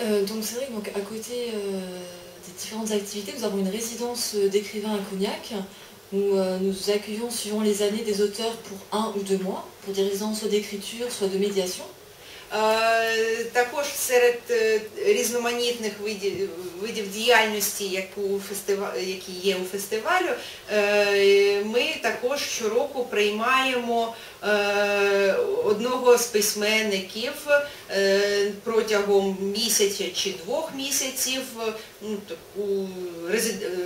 Euh, donc c'est vrai que donc, à côté euh, des différentes activités, nous avons une résidence euh, d'écrivains à Cognac où euh, nous accueillons suivant les années des auteurs pour un ou deux mois, pour des résidences soit d'écriture, soit de médiation. Е, Також серед е, різноманітних видів, видів діяльності, яку фестива, які є у фестивалю, е, Ми також щороку приймаємо е, одного з письменників е, протягом місяця чи двох місяців ну, таку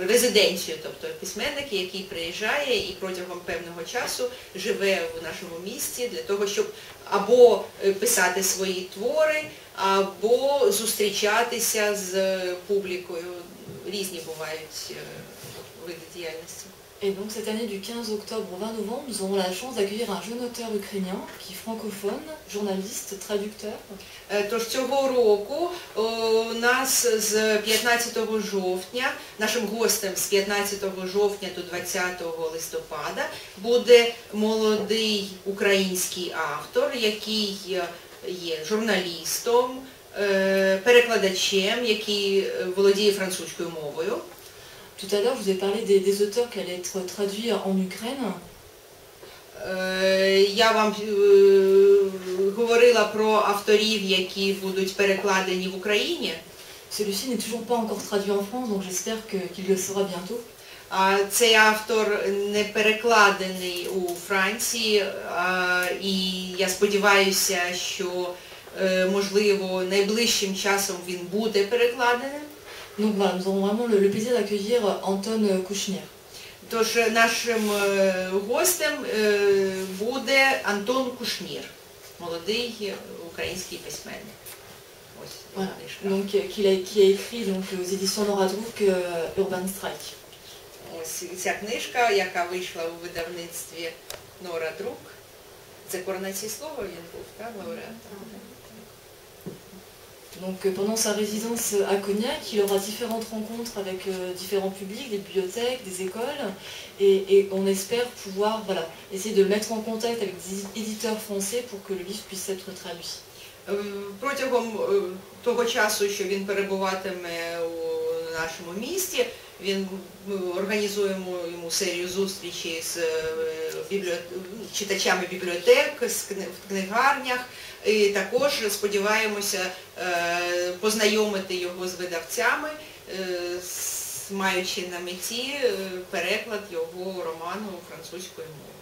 резиденцію, тобто письменник, який приїжджає і протягом певного часу живе в нашому місті для того, щоб або е, писати свої твори, або зустрічатися з публікою. Різні бувають е, види діяльності. Et donc cette année du 15 octobre au 20 novembre, nous aurons la chance d'accueillir un jeune auteur ukrainien qui est francophone, journaliste, traducteur. Е, Тож цього року у нас з 15 жовтня, нашим гостем з 15 жовтня до 20 листопада буде молодий український автор, який є журналістом, перекладачем, який е, володіє французькою мовою. Tout à l'heure, je vous ai parlé des, des auteurs qui allaient être traduits en Ukraine. Е, Я вам е, говорила про авторів, які будуть перекладені в Україні. Celui-ci n'est toujours pas encore traduit en France, donc j'espère qu'il le sera bientôt. А Цей автор не перекладений у Франції, і я сподіваюся, що е, можливо найближчим часом він буде перекладений. Donc voilà, nous aurons vraiment le, le plaisir d'accueillir Anton Kouchner. Тож нашим е, гостем е, буде Антон Кушнір, молодий е, український письменник. Voilà. Donc, qu'il a, qui a écrit donc, aux éditions Nora euh, Urban Strike. Ось ця книжка, яка вийшла у видавництві Нора Друк. Це коронації слова він був, так, лауреат? Donc euh, pendant sa résidence à Cognac, il aura différentes rencontres avec euh, différents publics, des bibliothèques, des écoles, et, et on espère pouvoir voilà, essayer de le mettre en contact avec des éditeurs français pour que le livre puisse être traduit. Е, Протягом е, того часу, що він перебуватиме у нашому місті, Він ми організуємо йому серію зустрічей з е, бібліот... читачами бібліотек, з кни- в книгарнях. І також сподіваємося е, познайомити його з видавцями, е, маючи на меті переклад його роману французькою мовою.